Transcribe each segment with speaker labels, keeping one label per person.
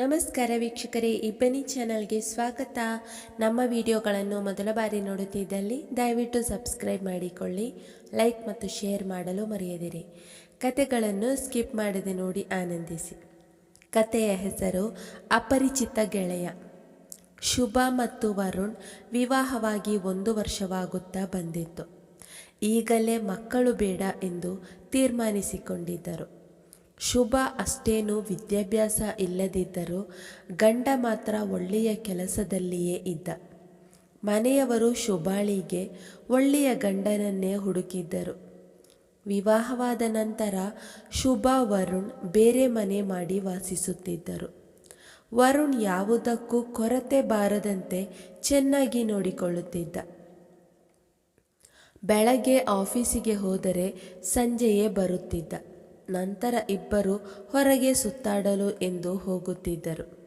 Speaker 1: ನಮಸ್ಕಾರ ವೀಕ್ಷಕರೇ, ಇಬ್ಬನಿ ಚಾನಲ್ಗೆ ಸ್ವಾಗತ. ನಮ್ಮ ವಿಡಿಯೋಗಳನ್ನು ಮೊದಲ ಬಾರಿ ನೋಡುತ್ತಿದ್ದಲ್ಲಿ ದಯವಿಟ್ಟು ಸಬ್ಸ್ಕ್ರೈಬ್ ಮಾಡಿಕೊಳ್ಳಿ, ಲೈಕ್ ಮತ್ತು ಶೇರ್ ಮಾಡಲು ಮರೆಯದಿರಿ. ಕತೆಗಳನ್ನು ಸ್ಕಿಪ್ ಮಾಡದೆ ನೋಡಿ ಆನಂದಿಸಿ. ಕತೆಯ ಹೆಸರು, ಅಪರಿಚಿತ ಗೆಳೆಯ. ಶುಭ ಮತ್ತು ವರುಣ್ ವಿವಾಹವಾಗಿ ಒಂದು ವರ್ಷವಾಗುತ್ತಾ ಬಂದಿತ್ತು. ಈಗಲೇ ಮಕ್ಕಳು ಬೇಡ ಎಂದು ತೀರ್ಮಾನಿಸಿಕೊಂಡಿದ್ದರು. ಶುಭ ಅಷ್ಟೇನು ವಿದ್ಯಾಭ್ಯಾಸ ಇಲ್ಲದಿದ್ದರೂ ಗಂಡ ಮಾತ್ರ ಒಳ್ಳೆಯ ಕೆಲಸದಲ್ಲಿಯೇ ಇದ್ದ. ಮನೆಯವರು ಶುಭಾಳಿಗೆ ಒಳ್ಳೆಯ ಗಂಡನನ್ನೇ ಹುಡುಕಿದ್ದರು. ವಿವಾಹವಾದ ನಂತರ ಶುಭ ವರುಣ್ ಬೇರೆ ಮನೆ ಮಾಡಿ ವಾಸಿಸುತ್ತಿದ್ದರು. ವರುಣ್ ಯಾವುದಕ್ಕೂ ಕೊರತೆ ಬಾರದಂತೆ ಚೆನ್ನಾಗಿ ನೋಡಿಕೊಳ್ಳುತ್ತಿದ್ದ. ಬೆಳಗ್ಗೆ ಆಫೀಸಿಗೆ ಹೋದರೆ ಸಂಜೆಯೇ ಬರುತ್ತಿದ್ದ. ನಂತರ ಇಬ್ಬರು ಹೊರಗೆ ಸುತ್ತಾಡಲು ಎಂದು ಹೋಗುತ್ತಿದ್ದರು.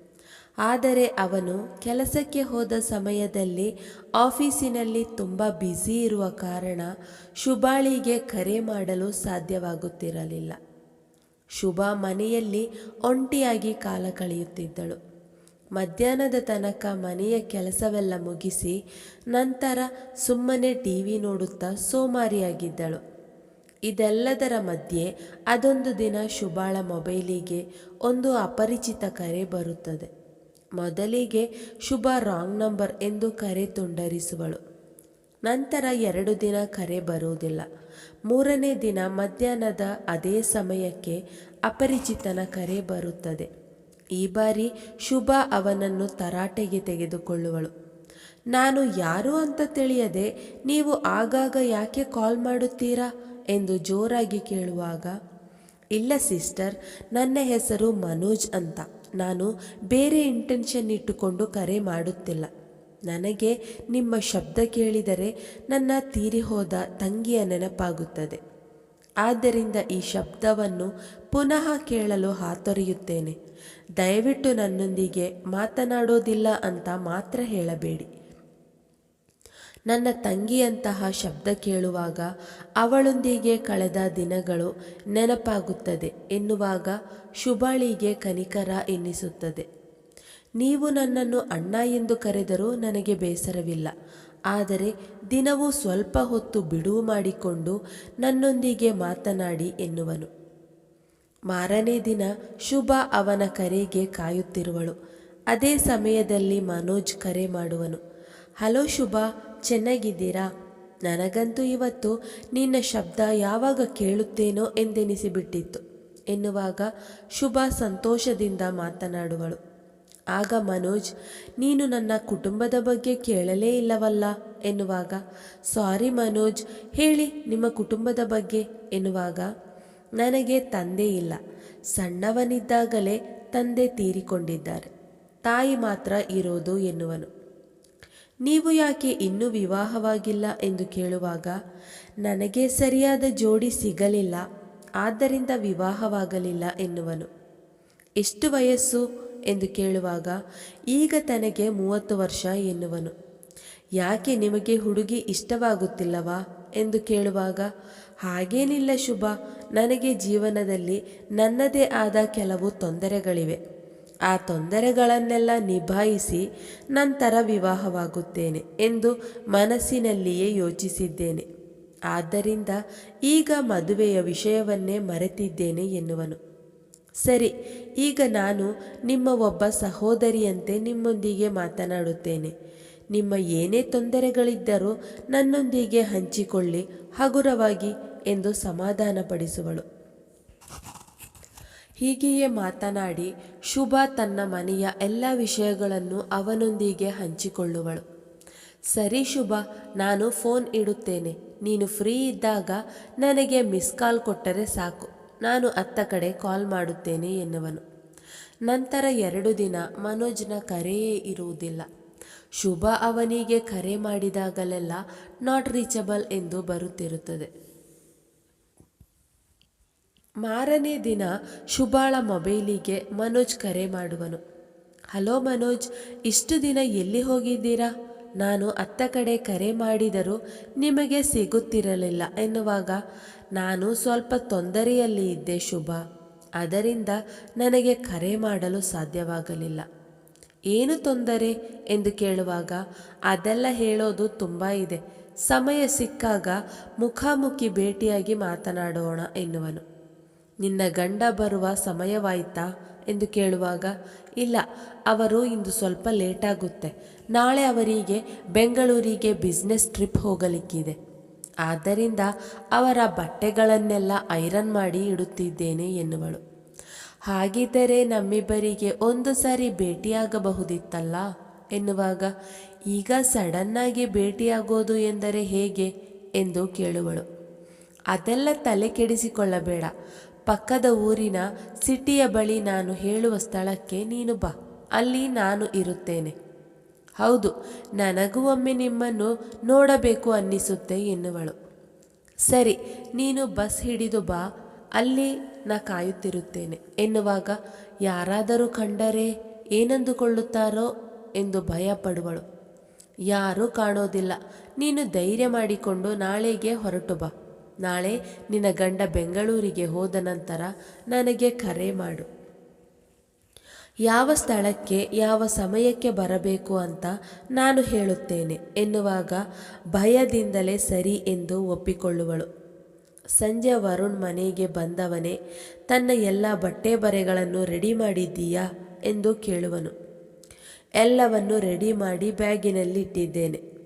Speaker 1: ಆದರೆ ಅವನು ಕೆಲಸಕ್ಕೆ ಹೋದ ಸಮಯದಲ್ಲಿ ಆಫೀಸಿನಲ್ಲಿ ತುಂಬ ಬ್ಯುಸಿ ಇರುವ ಕಾರಣ ಶುಭಾಳಿಗೆ ಕರೆ ಮಾಡಲು ಸಾಧ್ಯವಾಗುತ್ತಿರಲಿಲ್ಲ. ಶುಭ ಮನೆಯಲ್ಲಿ ಒಂಟಿಯಾಗಿ ಕಾಲ ಕಳೆಯುತ್ತಿದ್ದಳು. ಮಧ್ಯಾಹ್ನದ ತನಕ ಮನೆಯ ಕೆಲಸವೆಲ್ಲ ಮುಗಿಸಿ ನಂತರ ಸುಮ್ಮನೆ ಟಿ ವಿ ನೋಡುತ್ತಾ ಸೋಮಾರಿಯಾಗಿದ್ದಳು. ಇದೆಲ್ಲದರ ಮಧ್ಯೆ ಅದೊಂದು ದಿನ ಶುಭಾಳ ಮೊಬೈಲಿಗೆ ಒಂದು ಅಪರಿಚಿತ ಕರೆ ಬರುತ್ತದೆ. ಮೊದಲಿಗೆ ಶುಭ ರಾಂಗ್ ನಂಬರ್ ಎಂದು ಕರೆ ತುಂಡರಿಸುವಳು. ನಂತರ ಎರಡು ದಿನ ಕರೆ ಬರುವುದಿಲ್ಲ. ಮೂರನೇ ದಿನ ಮಧ್ಯಾಹ್ನದ ಅದೇ ಸಮಯಕ್ಕೆ ಅಪರಿಚಿತನ ಕರೆ ಬರುತ್ತದೆ. ಈ ಬಾರಿ ಶುಭ ಅವನನ್ನು ತರಾಟೆಗೆ ತೆಗೆದುಕೊಳ್ಳುವಳು. ನಾನು ಯಾರು ಅಂತ ತಿಳಿಯದೆ ನೀವು ಆಗಾಗ ಯಾಕೆ ಕಾಲ್ ಮಾಡುತ್ತೀರಾ? ಎಂದು ಜೋರಾಗಿ ಕೇಳುವಾಗ, ಇಲ್ಲ ಸಿಸ್ಟರ್, ನನ್ನ ಹೆಸರು ಮನೋಜ್ ಅಂತ. ನಾನು ಬೇರೆ ಇಂಟೆನ್ಷನ್ ಇಟ್ಟುಕೊಂಡು ಕರೆ ಮಾಡುತ್ತಿಲ್ಲ. ನನಗೆ ನಿಮ್ಮ ಶಬ್ದ ಕೇಳಿದರೆ ನನ್ನ ತೀರಿ ಹೋದ ತಂಗಿಯ ನೆನಪಾಗುತ್ತದೆ. ಆದ್ದರಿಂದ ಈ ಶಬ್ದವನ್ನು ಪುನಃ ಕೇಳಲು ಹಾತೊರೆಯುತ್ತೇನೆ. ದಯವಿಟ್ಟು ನನ್ನೊಂದಿಗೆ ಮಾತನಾಡೋದಿಲ್ಲ ಅಂತ ಮಾತ್ರ ಹೇಳಬೇಡಿ. ನನ್ನ ತಂಗಿಯಂತಹ ಶಬ್ದ ಕೇಳುವಾಗ ಅವಳೊಂದಿಗೆ ಕಳೆದ ದಿನಗಳು ನೆನಪಾಗುತ್ತದೆ ಎನ್ನುವಾಗ ಶುಭಾಳಿಗೆ ಕನಿಕರ ಎನ್ನಿಸುತ್ತದೆ. ನೀವು ನನ್ನನ್ನು ಅಣ್ಣ ಎಂದು ಕರೆದರೂ ನನಗೆ ಬೇಸರವಿಲ್ಲ. ಆದರೆ ದಿನವೂ ಸ್ವಲ್ಪ ಹೊತ್ತು ಬಿಡುವು ಮಾಡಿಕೊಂಡು ನನ್ನೊಂದಿಗೆ ಮಾತನಾಡಿ ಎನ್ನುವನು. ಮಾರನೇ ದಿನ ಶುಭ ಅವನ ಕರೆಗೆ ಕಾಯುತ್ತಿರುವಳು. ಅದೇ ಸಮಯದಲ್ಲಿ ಮನೋಜ್ ಕರೆ ಮಾಡುವನು. ಹಲೋ ಶುಭ ಚೆನ್ನಾಗಿದ್ದೀರಾ? ನನಗಂತೂ ಇವತ್ತು ನಿನ್ನ ಶಬ್ದ ಯಾವಾಗ ಕೇಳುತ್ತೇನೋ ಎಂದೆನಿಸಿಬಿಟ್ಟಿತ್ತು. ಎನ್ನುವಾಗ ಶುಭ ಸಂತೋಷದಿಂದ ಮಾತನಾಡುವಳು. ಆಗ ಮನೋಜ್, ನೀನು ನನ್ನ ಕುಟುಂಬದ ಬಗ್ಗೆ ಕೇಳಲೇ ಇಲ್ಲವಲ್ಲ? ಎನ್ನುವಾಗ, ಸಾರಿ ಮನೋಜ್, ಹೇಳಿ ನಿಮ್ಮ ಕುಟುಂಬದ ಬಗ್ಗೆ? ಎನ್ನುವಾಗ, ನನಗೆ ತಂದೆ ಇಲ್ಲ. ಸಣ್ಣವನಿದ್ದಾಗಲೇ ತಂದೆ ತೀರಿಕೊಂಡಿದ್ದಾರೆ. ತಾಯಿ ಮಾತ್ರ ಇರೋದು ಎನ್ನುವನು. ನೀವು ಯಾಕೆ ಇನ್ನೂ ವಿವಾಹವಾಗಿಲ್ಲ ಎಂದು ಕೇಳುವಾಗ, ನನಗೆ ಸರಿಯಾದ ಜೋಡಿ ಸಿಗಲಿಲ್ಲ, ಆದ್ದರಿಂದ ವಿವಾಹವಾಗಲಿಲ್ಲ ಎನ್ನುವನು. ಎಷ್ಟು ವಯಸ್ಸು? ಎಂದು ಕೇಳುವಾಗ, ಈಗ ತನಗೆ ಮೂವತ್ತು ವರ್ಷ ಎನ್ನುವನು. ಯಾಕೆ ನಿಮಗೆ ಹುಡುಗಿ ಇಷ್ಟವಾಗುತ್ತಿಲ್ಲವಾ? ಎಂದು ಕೇಳುವಾಗ, ಹಾಗೇನಿಲ್ಲ ಶುಭ, ನನಗೆ ಜೀವನದಲ್ಲಿ ನನ್ನದೇ ಆದ ಕೆಲವು ತೊಂದರೆಗಳಿವೆ. ಆ ತೊಂದರೆಗಳನ್ನೆಲ್ಲ ನಿಭಾಯಿಸಿ ನಂತರ ವಿವಾಹವಾಗುತ್ತೇನೆ ಎಂದು ಮನಸ್ಸಿನಲ್ಲಿಯೇ ಯೋಚಿಸಿದ್ದೇನೆ. ಆದ್ದರಿಂದ ಈಗ ಮದುವೆಯ ವಿಷಯವನ್ನೇ ಮರೆತಿದ್ದೇನೆ ಎನ್ನುವನು. ಸರಿ, ಈಗ ನಾನು ನಿಮ್ಮ ಒಬ್ಬ ಸಹೋದರಿಯಂತೆ ನಿಮ್ಮೊಂದಿಗೆ ಮಾತನಾಡುತ್ತೇನೆ. ನಿಮ್ಮ ಏನೇ ತೊಂದರೆಗಳಿದ್ದರೂ ನನ್ನೊಂದಿಗೆ ಹಂಚಿಕೊಳ್ಳಿ, ಹಗುರವಾಗಿ ಎಂದು ಸಮಾಧಾನಪಡಿಸುವಳು. ಹೀಗೆಯೇ ಮಾತನಾಡಿ ಶುಭ ತನ್ನ ಮನೆಯ ಎಲ್ಲ ವಿಷಯಗಳನ್ನು ಅವನೊಂದಿಗೆ ಹಂಚಿಕೊಳ್ಳುವಳು. ಸರಿ ಶುಭ, ನಾನು ಫೋನ್ ಇಡುತ್ತೇನೆ. ನೀನು ಫ್ರೀ ಇದ್ದಾಗ ನನಗೆ ಮಿಸ್ ಕಾಲ್ ಕೊಟ್ಟರೆ ಸಾಕು. ನಾನು ಅತ್ತ ಕಡೆ ಕಾಲ್ ಮಾಡುತ್ತೇನೆ ಎನ್ನುವನು. ನಂತರ ಎರಡು ದಿನ ಮನೋಜ್ನ ಕರೆಯೇ ಇರುವುದಿಲ್ಲ. ಶುಭ ಅವನಿಗೆ ಕರೆ ಮಾಡಿದಾಗಲೆಲ್ಲ ನಾಟ್ ರೀಚಬಲ್ ಎಂದು ಬರುತ್ತಿರುತ್ತದೆ. ಮಾರನೇ ದಿನ ಶುಭಾಳ ಮೊಬೈಲಿಗೆ ಮನೋಜ್ ಕರೆ ಮಾಡುವನು. ಹಲೋ ಮನೋಜ್, ಇಷ್ಟು ದಿನ ಎಲ್ಲಿ ಹೋಗಿದ್ದೀರಾ? ನಾನು ಅತ್ತ ಕಡೆ ಕರೆ ಮಾಡಿದರೂ ನಿಮಗೆ ಸಿಗುತ್ತಿರಲಿಲ್ಲ ಎನ್ನುವಾಗ, ನಾನು ಸ್ವಲ್ಪ ತೊಂದರೆಯಲ್ಲಿ ಇದ್ದೆ ಶುಭ. ಅದರಿಂದ ನನಗೆ ಕರೆ ಮಾಡಲು ಸಾಧ್ಯವಾಗಲಿಲ್ಲ. ಏನು ತೊಂದರೆ? ಎಂದು ಕೇಳುವಾಗ, ಅದೆಲ್ಲ ಹೇಳೋದು ತುಂಬ ಇದೆ. ಸಮಯ ಸಿಕ್ಕಾಗ ಮುಖಾಮುಖಿ ಭೇಟಿಯಾಗಿ ಮಾತನಾಡೋಣ ಎನ್ನುವನು. ನಿನ್ನ ಗಂಡ ಬರುವ ಸಮಯವಾಯಿತಾ? ಎಂದು ಕೇಳುವಾಗ, ಇಲ್ಲ, ಅವರು ಇಂದು ಸ್ವಲ್ಪ ಲೇಟಾಗುತ್ತೆ. ನಾಳೆ ಅವರಿಗೆ ಬೆಂಗಳೂರಿಗೆ ಬಿಸ್ನೆಸ್ ಟ್ರಿಪ್ ಹೋಗಲಿಕ್ಕಿದೆ. ಆದ್ದರಿಂದ ಅವರ ಬಟ್ಟೆಗಳನ್ನೆಲ್ಲ ಐರನ್ ಮಾಡಿ ಇಡುತ್ತಿದ್ದೇನೆ ಎನ್ನುವಳು. ಹಾಗಿದ್ದರೆ ನಮ್ಮಿಬ್ಬರಿಗೆ ಒಂದು ಸಾರಿ ಭೇಟಿಯಾಗಬಹುದಿತ್ತಲ್ಲ? ಎನ್ನುವಾಗ, ಈಗ ಸಡನ್ನಾಗಿ ಭೇಟಿಯಾಗೋದು ಎಂದರೆ ಹೇಗೆ? ಎಂದು ಕೇಳುವಳು. ಅದೆಲ್ಲ ತಲೆ ಕೆಡಿಸಿಕೊಳ್ಳಬೇಡ ಪಕ್ಕದ ಊರಿನ ಸಿಟಿಯ ಬಳಿ ನಾನು ಹೇಳುವ ಸ್ಥಳಕ್ಕೆ ನೀನು ಬಾ, ಅಲ್ಲಿ ನಾನು ಇರುತ್ತೇನೆ. ಹೌದು ನನಗೂ ಒಮ್ಮೆ ನಿಮ್ಮನ್ನು ನೋಡಬೇಕು ಅನ್ನಿಸುತ್ತೆ ಎನ್ನುವಳು. ಸರಿ, ನೀನು ಬಸ್ ಹಿಡಿದು ಬಾ, ಅಲ್ಲಿ ನಾ ಕಾಯುತ್ತಿರುತ್ತೇನೆ ಎನ್ನುವಾಗ ಯಾರಾದರೂ ಕಂಡರೆ ಏನಂದುಕೊಳ್ಳುತ್ತಾರೋ ಎಂದು ಭಯ ಪಡುವಳು ಯಾರೂ ಕಾಣೋದಿಲ್ಲ, ನೀನು ಧೈರ್ಯ ಮಾಡಿಕೊಂಡು ನಾಳೆಗೆ ಹೊರಟು ಬಾ. ನಾಳೆ ನಿನ್ನ ಗಂಡ ಬೆಂಗಳೂರಿಗೆ ಹೋದ ನಂತರ ನನಗೆ ಕರೆ ಮಾಡು. ಯಾವ ಸ್ಥಳಕ್ಕೆ, ಯಾವ ಸಮಯಕ್ಕೆ ಬರಬೇಕು ಅಂತ ನಾನು ಹೇಳುತ್ತೇನೆ, ಎನ್ನುವಾಗ ಭಯದಿಂದಲೇ ಸರಿ ಎಂದು ಒಪ್ಪಿಕೊಳ್ಳುವಳು. ಸಂಜೆ ವರುಣ್ ಮನೆಗೆ ಬಂದವನೇ, ತನ್ನ ಎಲ್ಲ ಬಟ್ಟೆ ಬರೆಗಳನ್ನು ರೆಡಿ ಮಾಡಿದ್ದೀಯಾ ಎಂದು ಕೇಳುವನು. ಎಲ್ಲವನ್ನು ರೆಡಿ ಮಾಡಿ ಬ್ಯಾಗಿನಲ್ಲಿ ಇಟ್ಟಿದ್ದೇನೆ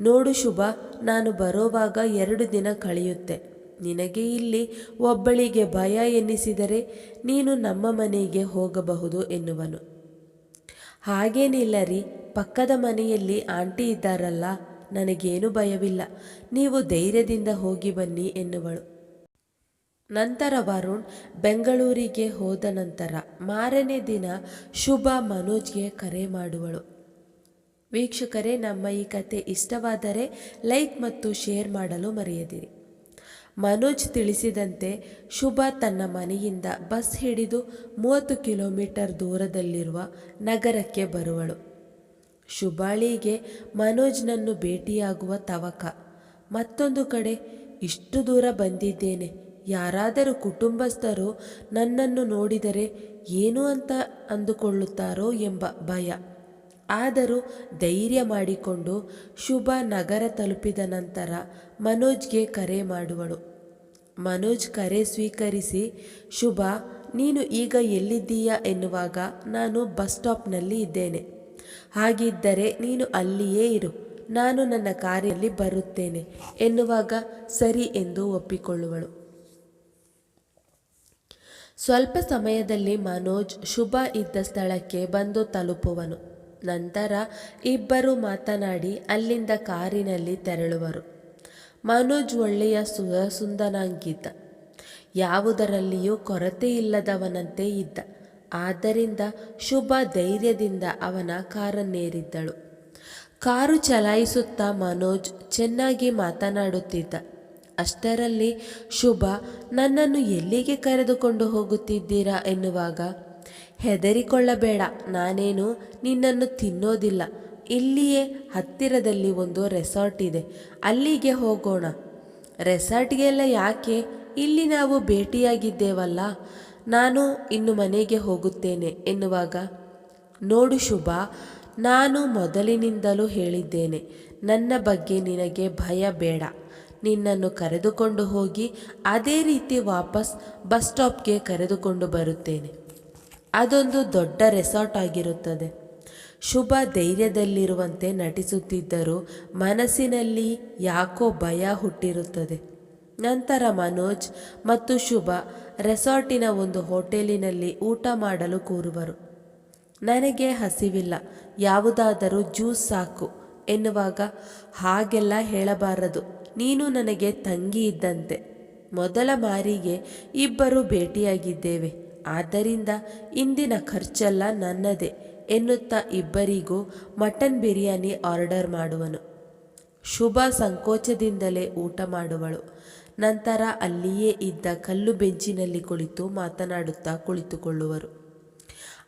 Speaker 1: ನೋಡು ಶುಭ, ನಾನು ಬರೋವಾಗ ಎರಡು ದಿನ ಕಳೆಯುತ್ತೆ. ನಿನಗೆ ಇಲ್ಲಿ ಒಬ್ಬಳಿಗೆ ಭಯ ಎನ್ನಿಸಿದರೆ ನೀನು ನಮ್ಮ ಮನೆಗೆ ಹೋಗಬಹುದು ಎನ್ನುವನು. ಹಾಗೇನಿಲ್ಲ ರೀ ಪಕ್ಕದ ಮನೆಯಲ್ಲಿ ಆಂಟಿ ಇದ್ದಾರಲ್ಲ, ನನಗೇನು ಭಯವಿಲ್ಲ. ನೀವು ಧೈರ್ಯದಿಂದ ಹೋಗಿ ಬನ್ನಿ ಎನ್ನುವಳು. ನಂತರ ವರುಣ್ ಬೆಂಗಳೂರಿಗೆ ಹೋದ ನಂತರ ಮಾರನೇ ದಿನ ಶುಭ ಮನೋಜ್ಗೆ ಕರೆ ಮಾಡುವಳು. ವೀಕ್ಷಕರೇ, ನಮ್ಮ ಈ ಕತೆ ಇಷ್ಟವಾದರೆ ಲೈಕ್ ಮತ್ತು ಶೇರ್ ಮಾಡಲು ಮರೆಯದಿರಿ. ಮನೋಜ್ ತಿಳಿಸಿದಂತೆ, ಶುಭ ತನ್ನ ಮನೆಯಿಂದ ಬಸ್ ಹಿಡಿದು ಮೂವತ್ತು ಕಿಲೋಮೀಟರ್ ದೂರದಲ್ಲಿರುವ ನಗರಕ್ಕೆ ಬರುವಳು. ಶುಭಾಳಿಗೆ ಮನೋಜ್ನನ್ನು ಭೇಟಿಯಾಗುವ ತವಕ. ಮತ್ತೊಂದು ಕಡೆ, ಇಷ್ಟು ದೂರ ಬಂದಿದ್ದೇನೆ. ಯಾರಾದರೂ ಕುಟುಂಬಸ್ಥರು ನನ್ನನ್ನು ನೋಡಿದರೆ ಏನು ಅಂತ ಅಂದುಕೊಳ್ಳುತ್ತಾರೋ ಎಂಬ ಭಯ. ಆದರೂ ಧೈರ್ಯ ಮಾಡಿಕೊಂಡು ಶುಭ ನಗರ ತಲುಪಿದ ನಂತರ ಮನೋಜ್ಗೆ ಕರೆ ಮಾಡುವಳು. ಮನೋಜ್ ಕರೆ ಸ್ವೀಕರಿಸಿ, ಶುಭ, ನೀನು ಈಗ ಎಲ್ಲಿದ್ದೀಯಾ ಎನ್ನುವಾಗ ನಾನು ಬಸ್ ಸ್ಟಾಪ್ನಲ್ಲಿ ಇದ್ದೇನೆ. ಹಾಗಿದ್ದರೆ ನೀನು ಅಲ್ಲಿಯೇ ಇರು. ನಾನು ನನ್ನ ಕಾರಿನಲ್ಲಿ ಬರುತ್ತೇನೆ ಎನ್ನುವಾಗ ಸರಿ ಎಂದು ಒಪ್ಪಿಕೊಳ್ಳುವಳು. ಸ್ವಲ್ಪ ಸಮಯದಲ್ಲಿ ಮನೋಜ್ ಶುಭ ಇದ್ದ ಸ್ಥಳಕ್ಕೆ ಬಂದು ತಲುಪುವನು. ನಂತರ ಇಬ್ಬರು ಮಾತನಾಡಿ ಅಲ್ಲಿಂದ ಕಾರಿನಲ್ಲಿ ತೆರಳುವರು. ಮನೋಜ್ ಒಳ್ಳೆಯ ಸುರ ಸುಂದನಾಗಿದ್ದ ಯಾವುದರಲ್ಲಿಯೂ ಕೊರತೆ ಇಲ್ಲದವನಂತೆ ಇದ್ದ. ಆದ್ದರಿಂದ ಶುಭ ಧೈರ್ಯದಿಂದ ಅವನ ಕಾರನ್ನೇರಿದ್ದಳು. ಕಾರು ಚಲಾಯಿಸುತ್ತಾ ಮನೋಜ್ ಚೆನ್ನಾಗಿ ಮಾತನಾಡುತ್ತಿದ್ದ. ಅಷ್ಟರಲ್ಲಿ, ಶುಭ, ನನ್ನನ್ನು ಎಲ್ಲಿಗೆ ಕರೆದುಕೊಂಡು ಹೋಗುತ್ತಿದ್ದೀರಾ? ಎನ್ನುವಾಗ ಹೆದರಿಕೊಳ್ಳಬೇಡ. ನಾನೇನು ನಿನ್ನನ್ನು ತಿನ್ನೋದಿಲ್ಲ. ಇಲ್ಲಿಯೇ ಹತ್ತಿರದಲ್ಲಿ ಒಂದು ರೆಸಾರ್ಟ್ ಇದೆ. ಅಲ್ಲಿಗೆ ಹೋಗೋಣ. ರೆಸಾರ್ಟ್ಗೆಲ್ಲ ಯಾಕೆ? ಇಲ್ಲಿ ನಾವು ಭೇಟಿಯಾಗಿದ್ದೇವಲ್ಲ. ನಾನು ಇನ್ನು ಮನೆಗೆ ಹೋಗುತ್ತೇನೆ ಎನ್ನುವಾಗ. ನೋಡು ಶುಭ, ನಾನು ಮೊದಲಿನಿಂದಲೂ ಹೇಳಿದ್ದೇನೆ. ನನ್ನ ಬಗ್ಗೆ ನಿನಗೆ ಭಯ ಬೇಡ. ನಿನ್ನನ್ನು ಕರೆದುಕೊಂಡು ಹೋಗಿ ಅದೇ ರೀತಿ ವಾಪಸ್ ಬಸ್ ಸ್ಟಾಪ್ಗೆ ಕರೆದುಕೊಂಡು ಬರುತ್ತೇನೆ. ಅದೊಂದು ದೊಡ್ಡ ರೆಸಾರ್ಟ್ ಆಗಿರುತ್ತದೆ. ಶುಭ ಧೈರ್ಯದಲ್ಲಿರುವಂತೆ ನಟಿಸುತ್ತಿದ್ದರೂ ಮನಸ್ಸಿನಲ್ಲಿ ಯಾಕೋ ಭಯ ಹುಟ್ಟಿರುತ್ತದೆ. ನಂತರ ಮನೋಜ್ ಮತ್ತು ಶುಭ ರೆಸಾರ್ಟಿನ ಒಂದು ಹೋಟೆಲಿನಲ್ಲಿ ಊಟ ಮಾಡಲು ಕೂರುವರು. ನನಗೆ ಹಸಿವಿಲ್ಲ, ಯಾವುದಾದರೂ ಜ್ಯೂಸ್ ಸಾಕು ಎನ್ನುವಾಗ ಹಾಗೆಲ್ಲ ಹೇಳಬಾರದು, ನೀನು ನನಗೆ ತಂಗಿ ಇದ್ದಂತೆ. ಮೊದಲ ಬಾರಿಗೆ ಇಬ್ಬರು ಭೇಟಿಯಾಗಿದ್ದೇವೆ. ಆದ್ದರಿಂದ ಇಂದಿನ ಖರ್ಚೆಲ್ಲ ನನ್ನದೇ ಎನ್ನುತ್ತಾ ಇಬ್ಬರಿಗೂ ಮಟನ್ ಬಿರಿಯಾನಿ ಆರ್ಡರ್ ಮಾಡುವನು. ಶುಭ ಸಂಕೋಚದಿಂದಲೇ ಊಟ ಮಾಡುವಳು. ನಂತರ ಅಲ್ಲಿಯೇ ಇದ್ದ ಕಲ್ಲು ಬೆಂಚಿನಲ್ಲಿ ಕುಳಿತು ಮಾತನಾಡುತ್ತಾ ಕುಳಿತುಕೊಳ್ಳುವರು.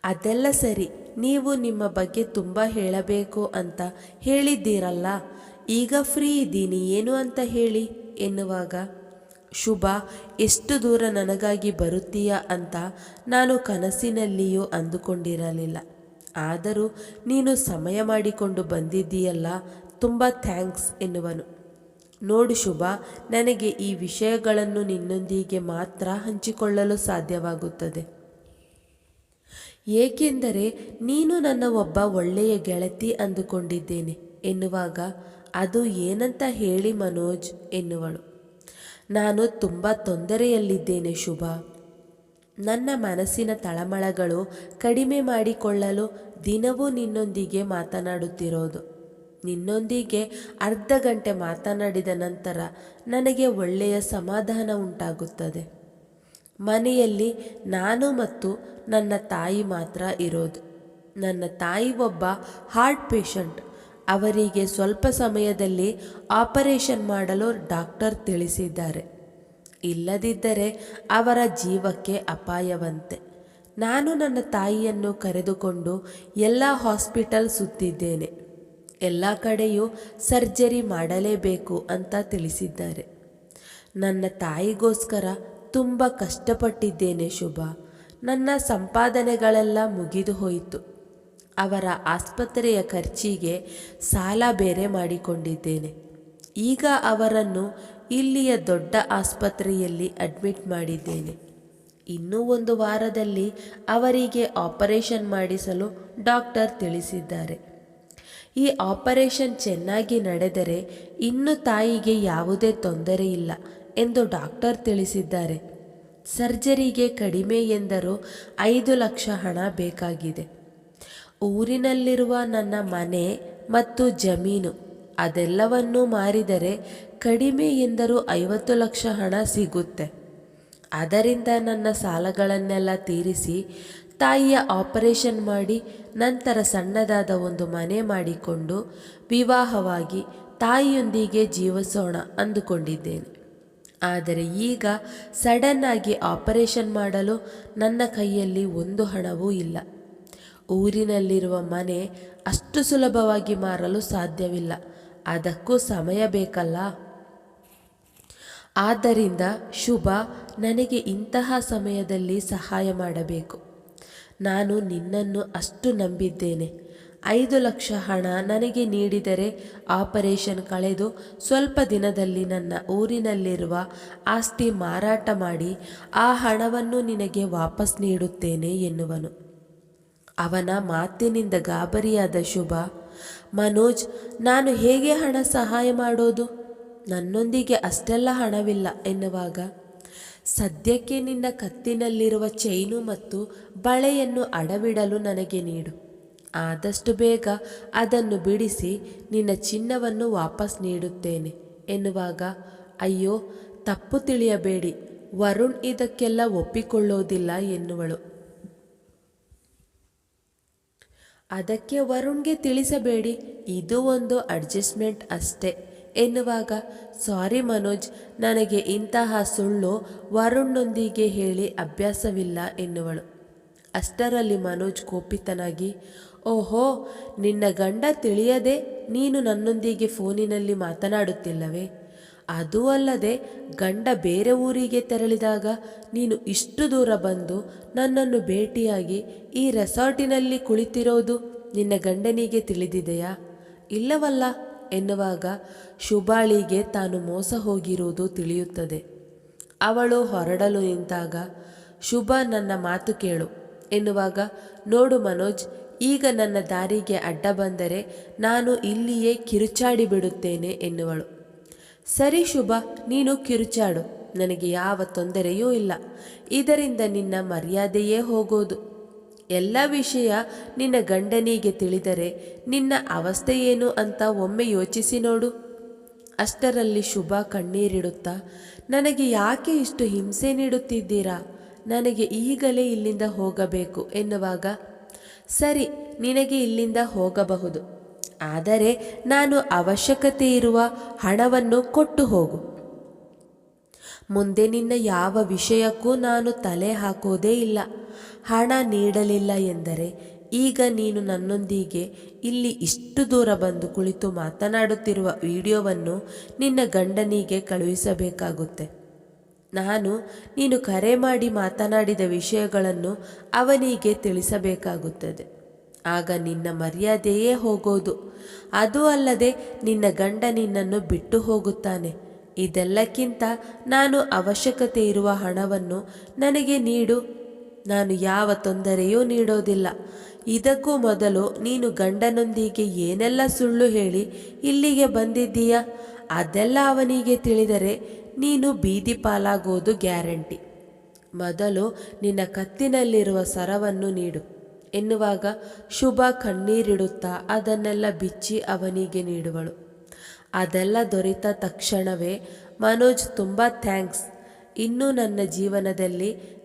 Speaker 1: ಅದೆಲ್ಲ ಸರಿ, ನೀವು ನಿಮ್ಮ ಬಗ್ಗೆ ತುಂಬ ಹೇಳಬೇಕು ಅಂತ ಹೇಳಿದ್ದೀರಲ್ಲ, ಈಗ ಫ್ರೀ ಇದ್ದೀನಿ, ಏನು ಅಂತ ಹೇಳಿ ಎನ್ನುವಾಗ ಶುಭ, ಎಷ್ಟು ದೂರ ನನಗಾಗಿ ಬರುತ್ತೀಯ ಅಂತ ನಾನು ಕನಸಿನಲ್ಲಿಯೂ ಅಂದುಕೊಂಡಿರಲಿಲ್ಲ. ಆದರೂ ನೀನು ಸಮಯ ಮಾಡಿಕೊಂಡು ಬಂದಿದ್ದೀಯಲ್ಲ, ತುಂಬ ಥ್ಯಾಂಕ್ಸ್ ಎನ್ನುವನು. ನೋಡು ಶುಭ, ನನಗೆ ಈ ವಿಷಯಗಳನ್ನು ನಿನ್ನೊಂದಿಗೆ ಮಾತ್ರ ಹಂಚಿಕೊಳ್ಳಲು ಸಾಧ್ಯವಾಗುತ್ತದೆ. ಏಕೆಂದರೆ ನೀನು ನನ್ನ ಒಬ್ಬ ಒಳ್ಳೆಯ ಗೆಳತಿ ಅಂದುಕೊಂಡಿದ್ದೇನೆ ಎನ್ನುವಾಗ ಅದು ಏನಂತ ಹೇಳಿ ಮನೋಜ್ ಎನ್ನುವಳು. ನಾನು ತುಂಬ ತೊಂದರೆಯಲ್ಲಿದ್ದೇನೆ, ಶುಭ. ನನ್ನ ಮನಸ್ಸಿನ ತಳಮಳಗಳು ಕಡಿಮೆ ಮಾಡಿಕೊಳ್ಳಲು ದಿನವೂ ನಿನ್ನೊಂದಿಗೆ ಮಾತನಾಡುತ್ತಿರೋದು. ನಿನ್ನೊಂದಿಗೆ ಅರ್ಧ ಗಂಟೆ ಮಾತನಾಡಿದ ನಂತರ ನನಗೆ ಒಳ್ಳೆಯ ಸಮಾಧಾನ ಉಂಟಾಗುತ್ತದೆ. ಮನೆಯಲ್ಲಿ ನಾನು ಮತ್ತು ನನ್ನ ತಾಯಿ ಮಾತ್ರ ಇರೋದು. ನನ್ನ ತಾಯಿ ಒಬ್ಬ ಹಾರ್ಟ್ ಪೇಷಂಟ್. ಅವರಿಗೆ ಸ್ವಲ್ಪ ಸಮಯದಲ್ಲಿ ಆಪರೇಷನ್ ಮಾಡಲು ಡಾಕ್ಟರ್ ತಿಳಿಸಿದ್ದಾರೆ. ಇಲ್ಲದಿದ್ದರೆ ಅವರ ಜೀವಕ್ಕೆ ಅಪಾಯವಂತೆ. ನಾನು ನನ್ನ ತಾಯಿಯನ್ನು ಕರೆದುಕೊಂಡು ಎಲ್ಲ ಹಾಸ್ಪಿಟಲ್ ಸುತ್ತಿದ್ದೇನೆ. ಎಲ್ಲ ಕಡೆಯೂ ಸರ್ಜರಿ ಮಾಡಲೇಬೇಕು ಅಂತ ತಿಳಿಸಿದ್ದಾರೆ. ನನ್ನ ತಾಯಿಗೋಸ್ಕರ ತುಂಬ ಕಷ್ಟಪಟ್ಟಿದ್ದೇನೆ ಶುಭ. ನನ್ನ ಸಂಪಾದನೆಗಳೆಲ್ಲ ಮುಗಿದು ಹೋಯಿತು. ಅವರ ಆಸ್ಪತ್ರೆಯ ಖರ್ಚಿಗೆ ಸಾಲ ಬೇರೆ ಮಾಡಿಕೊಂಡಿದ್ದೇನೆ. ಈಗ ಅವರನ್ನು ಇಲ್ಲಿಯ ದೊಡ್ಡ ಆಸ್ಪತ್ರೆಯಲ್ಲಿ ಅಡ್ಮಿಟ್ ಮಾಡಿದ್ದೇನೆ. ಇನ್ನೂ ಒಂದು ವಾರದಲ್ಲಿ ಅವರಿಗೆ ಆಪರೇಷನ್ ಮಾಡಿಸಲು ಡಾಕ್ಟರ್ ತಿಳಿಸಿದ್ದಾರೆ. ಈ ಆಪರೇಷನ್ ಚೆನ್ನಾಗಿ ನಡೆದರೆ ಇನ್ನು ತಾಯಿಗೆ ಯಾವುದೇ ತೊಂದರೆ ಇಲ್ಲ ಎಂದು ಡಾಕ್ಟರ್ ತಿಳಿಸಿದ್ದಾರೆ. ಸರ್ಜರಿಗೆ ಕಡಿಮೆ ಎಂದರೂ ಐದು ಲಕ್ಷ ಹಣ ಬೇಕಾಗಿದೆ. ಊರಿನಲ್ಲಿರುವ ನನ್ನ ಮನೆ ಮತ್ತು ಜಮೀನು ಅದೆಲ್ಲವನ್ನೂ ಮಾರಿದರೆ ಕಡಿಮೆ ಎಂದರೂ ಐವತ್ತು ಲಕ್ಷ ಹಣ ಸಿಗುತ್ತೆ. ಅದರಿಂದ ನನ್ನ ಸಾಲಗಳನ್ನೆಲ್ಲ ತೀರಿಸಿ ತಾಯಿಯ ಆಪರೇಷನ್ ಮಾಡಿ ನಂತರ ಸಣ್ಣದಾದ ಒಂದು ಮನೆ ಮಾಡಿಕೊಂಡು ವಿವಾಹವಾಗಿ ತಾಯಿಯೊಂದಿಗೆ ಜೀವಿಸೋಣ ಅಂದುಕೊಂಡಿದ್ದೇನೆ. ಆದರೆ ಈಗ ಸಡನ್ನಾಗಿ ಆಪರೇಷನ್ ಮಾಡಲು ನನ್ನ ಕೈಯಲ್ಲಿ ಒಂದು ಹಣವೂ ಇಲ್ಲ. ಊರಿನಲ್ಲಿರುವ ಮನೆ ಅಷ್ಟು ಸುಲಭವಾಗಿ ಮಾರಲು ಸಾಧ್ಯವಿಲ್ಲ. ಅದಕ್ಕೂ ಸಮಯ ಬೇಕಲ್ಲ. ಆದ್ದರಿಂದ ಶುಭ, ನನಗೆ ಇಂತಹ ಸಮಯದಲ್ಲಿ ಸಹಾಯ ಮಾಡಬೇಕು. ನಾನು ನಿನ್ನನ್ನು ಅಷ್ಟು ನಂಬಿದ್ದೇನೆ. ಐದು ಲಕ್ಷ ಹಣ ನನಗೆ ನೀಡಿದರೆ ಆಪರೇಷನ್ ಕಳೆದು ಸ್ವಲ್ಪ ದಿನದಲ್ಲಿ ನನ್ನ ಊರಿನಲ್ಲಿರುವ ಆಸ್ತಿ ಮಾರಾಟ ಮಾಡಿ ಆ ಹಣವನ್ನು ನಿನಗೆ ವಾಪಸ್ ನೀಡುತ್ತೇನೆ ಎನ್ನುವನು. ಅವನ ಮಾತಿನಿಂದ ಗಾಬರಿಯಾದ ಶುಭ, ಮನೋಜ್, ನಾನು ಹೇಗೆ ಹಣ ಸಹಾಯ ಮಾಡೋದು? ನನ್ನೊಂದಿಗೆ ಅಷ್ಟೆಲ್ಲ ಹಣವಿಲ್ಲ, ಎನ್ನುವಾಗ, ಸದ್ಯಕ್ಕೆ ನಿನ್ನ ಕತ್ತಿನಲ್ಲಿರುವ ಚೈನು ಮತ್ತು ಬಳೆಯನ್ನು ಅಡವಿಡಲು ನನಗೆ ನೀಡು. ಆದಷ್ಟು ಬೇಗ ಅದನ್ನು ಬಿಡಿಸಿ ನಿನ್ನ ಚಿನ್ನವನ್ನು ವಾಪಸ್ ನೀಡುತ್ತೇನೆ, ಎನ್ನುವಾಗ, ಅಯ್ಯೋ, ತಪ್ಪು ತಿಳಿಯಬೇಡಿ. ವರುಣ್ ಇದಕ್ಕೆಲ್ಲ ಒಪ್ಪಿಕೊಳ್ಳೋದಿಲ್ಲ, ಎನ್ನುವಳು. ಅದಕ್ಕೆ ವರುಣ್ಗೆ ತಿಳಿಸಬೇಡಿ, ಇದು ಒಂದು ಅಡ್ಜಸ್ಟ್ಮೆಂಟ್ ಅಷ್ಟೇ. ಎನ್ನುವಾಗ, ಸಾರಿ ಮನೋಜ್, ನನಗೆ ಇಂತಹ ಸುಳ್ಳು ವರುಣ್ನೊಂದಿಗೆ ಹೇಳಿ ಅಭ್ಯಾಸವಿಲ್ಲ ಎನ್ನುವಳು. ಅಷ್ಟರಲ್ಲಿ ಮನೋಜ್ ಕೋಪಿತನಾಗಿ, ಓಹೋ, ನಿನ್ನ ಗಂಡ ತಿಳಿಯದೆ ನೀನು ನನ್ನೊಂದಿಗೆ ಫೋನಿನಲ್ಲಿ ಮಾತನಾಡುತ್ತಿಲ್ಲವೇ? ಅದೂ ಅಲ್ಲದೆ ಗಂಡ ಬೇರೆ ಊರಿಗೆ ತೆರಳಿದಾಗ ನೀನು ಇಷ್ಟು ದೂರ ಬಂದು ನನ್ನನ್ನು ಭೇಟಿಯಾಗಿ ಈ ರೆಸಾರ್ಟಿನಲ್ಲಿ ಕುಳಿತಿರೋದು ನಿನ್ನ ಗಂಡನಿಗೆ ತಿಳಿದಿದೆಯಾ? ಇಲ್ಲವಲ್ಲ ಎನ್ನುವಾಗ ಶುಭಾಳಿಗೆ ತಾನು ಮೋಸ ಹೋಗಿರುವುದು ತಿಳಿಯುತ್ತದೆ. ಅವಳು ಹೊರಡಲು ನಿಂತಾಗ, ಶುಭ ನನ್ನ ಮಾತು ಕೇಳು ಎನ್ನುವಾಗ, ನೋಡು ಮನೋಜ್, ಈಗ ನನ್ನ ದಾರಿಗೆ ಅಡ್ಡ ಬಂದರೆ ನಾನು ಇಲ್ಲಿಯೇ ಕಿರುಚಾಡಿ ಬಿಡುತ್ತೇನೆ ಎನ್ನುವಳು. ಸರಿ ಶುಭ, ನೀನು ಕಿರುಚಾಡು. ನನಗೆ ಯಾವ ತೊಂದರೆಯೂ ಇಲ್ಲ. ಇದರಿಂದ ನಿನ್ನ ಮರ್ಯಾದೆಯೇ ಹೋಗೋದು. ಎಲ್ಲ ವಿಷಯ ನಿನ್ನ ಗಂಡನಿಗೆ ತಿಳಿದರೆ ನಿನ್ನ ಅವಸ್ಥೆ ಏನು ಅಂತ ಒಮ್ಮೆ ಯೋಚಿಸಿ ನೋಡು. ಅಷ್ಟರಲ್ಲಿ ಶುಭ ಕಣ್ಣೀರಿಡುತ್ತಾ, ನನಗೆ ಯಾಕೆ ಇಷ್ಟು ಹಿಂಸೆ ನೀಡುತ್ತಿದ್ದೀರಾ? ನನಗೆ ಈಗಲೇ ಇಲ್ಲಿಂದ ಹೋಗಬೇಕು ಎನ್ನುವಾಗ, ಸರಿ, ನಿನಗೆ ಇಲ್ಲಿಂದ ಹೋಗಬಹುದು. ಆದರೆ ನಾನು ಅವಶ್ಯಕತೆ ಇರುವ ಹಣವನ್ನು ಕೊಟ್ಟು ಹೋಗು ಮುಂದೆ ನಿನ್ನ ಯಾವ ವಿಷಯಕ್ಕೂ ನಾನು ತಲೆ ಹಾಕೋದೇ ಇಲ್ಲ. ಹಣ ನೀಡಲಿಲ್ಲ ಎಂದರೆ ಈಗ ನೀನು ನನ್ನೊಂದಿಗೆ ಇಲ್ಲಿ ಇಷ್ಟು ದೂರ ಬಂದು ಕುಳಿತು ಮಾತನಾಡುತ್ತಿರುವ ವಿಡಿಯೋವನ್ನು ನಿನ್ನ ಗಂಡನಿಗೆ ಕಳುಹಿಸಬೇಕಾಗುತ್ತೆ. ನಾನು ನೀನು ಕರೆ ಮಾಡಿ ಮಾತನಾಡಿದ ವಿಷಯಗಳನ್ನು ಅವನಿಗೆ ತಿಳಿಸಬೇಕಾಗುತ್ತದೆ. ಆಗ ನಿನ್ನ ಮರ್ಯಾದೆಯೇ ಹೋಗೋದು. ಅದು ಅಲ್ಲದೆ ನಿನ್ನ ಗಂಡ ನಿನ್ನನ್ನು ಬಿಟ್ಟು ಹೋಗುತ್ತಾನೆ. ಇದೆಲ್ಲಕ್ಕಿಂತ ನಾನು ಅವಶ್ಯಕತೆ ಇರುವ ಹಣವನ್ನು ನನಗೆ ನೀಡು. ನಾನು ಯಾವ ತೊಂದರೆಯೂ ನೀಡೋದಿಲ್ಲ. ಇದಕ್ಕೂ ಮೊದಲು ನೀನು ಗಂಡನೊಂದಿಗೆ ಏನೆಲ್ಲ ಸುಳ್ಳು ಹೇಳಿ ಇಲ್ಲಿಗೆ ಬಂದಿದ್ದೀಯ? ಅದೆಲ್ಲ ಅವನಿಗೆ ತಿಳಿದರೆ ನೀನು ಬೀದಿ ಪಾಲಾಗೋದು ಗ್ಯಾರಂಟಿ. ಮೊದಲು ನಿನ್ನ ಕತ್ತಿನಲ್ಲಿರುವ ಸರವನ್ನು ನೀಡು. ಎನ್ನುವಾಗ ಶುಭ ಕಣ್ಣೀರಿಡುತ್ತಾ ಅದನ್ನೆಲ್ಲ ಬಿಚ್ಚಿ ಅವನಿಗೆ ನೀಡುವಳು. ಅದೆಲ್ಲ ದೊರೆತ ತಕ್ಷಣವೇ, ಮನೋಜ್, ತುಂಬ ಥ್ಯಾಂಕ್ಸ್. ಇನ್ನೂ ನನ್ನ ಜೀವನದಲ್ಲಿ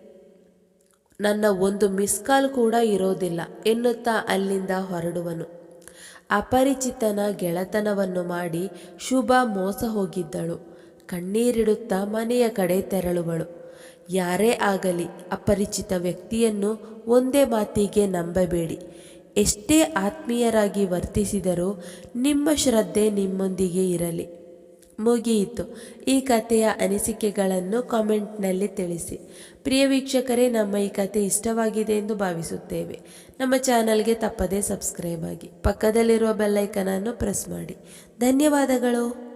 Speaker 1: ನನ್ನ ಒಂದು ಮಿಸ್ ಕಾಲ್ ಕೂಡ ಇರೋದಿಲ್ಲ, ಎನ್ನುತ್ತಾ ಅಲ್ಲಿಂದ ಹೊರಡುವನು. ಅಪರಿಚಿತನ ಗೆಳೆತನವನ್ನು ಮಾಡಿ ಶುಭ ಮೋಸ ಹೋಗಿದ್ದಳು. ಕಣ್ಣೀರಿಡುತ್ತಾ ಮನೆಯ ಕಡೆ ತೆರಳುವಳು. ಯಾರೇ ಆಗಲಿ ಅಪರಿಚಿತ ವ್ಯಕ್ತಿಯನ್ನು ಒಂದೇ ಮಾತಿಗೆ ನಂಬಬೇಡಿ. ಎಷ್ಟೇ ಆತ್ಮೀಯರಾಗಿ ವರ್ತಿಸಿದರೂ ನಿಮ್ಮ ಶ್ರದ್ಧೆ ನಿಮ್ಮೊಂದಿಗೆ ಇರಲಿ. ಮುಗಿಯಿತು. ಈ ಕಥೆಯ ಅನಿಸಿಕೆಗಳನ್ನು ಕಾಮೆಂಟ್ನಲ್ಲಿ ತಿಳಿಸಿ. ಪ್ರಿಯ ವೀಕ್ಷಕರೇ, ನಮ್ಮ ಈ ಕತೆ ಇಷ್ಟವಾಗಿದೆ ಎಂದು ಭಾವಿಸುತ್ತೇವೆ. ನಮ್ಮ ಚಾನಲ್ಗೆ ತಪ್ಪದೇ ಸಬ್ಸ್ಕ್ರೈಬ್ ಆಗಿ. ಪಕ್ಕದಲ್ಲಿರುವ ಬೆಲ್ಲೈಕನನ್ನು ಪ್ರೆಸ್ ಮಾಡಿ. ಧನ್ಯವಾದಗಳು.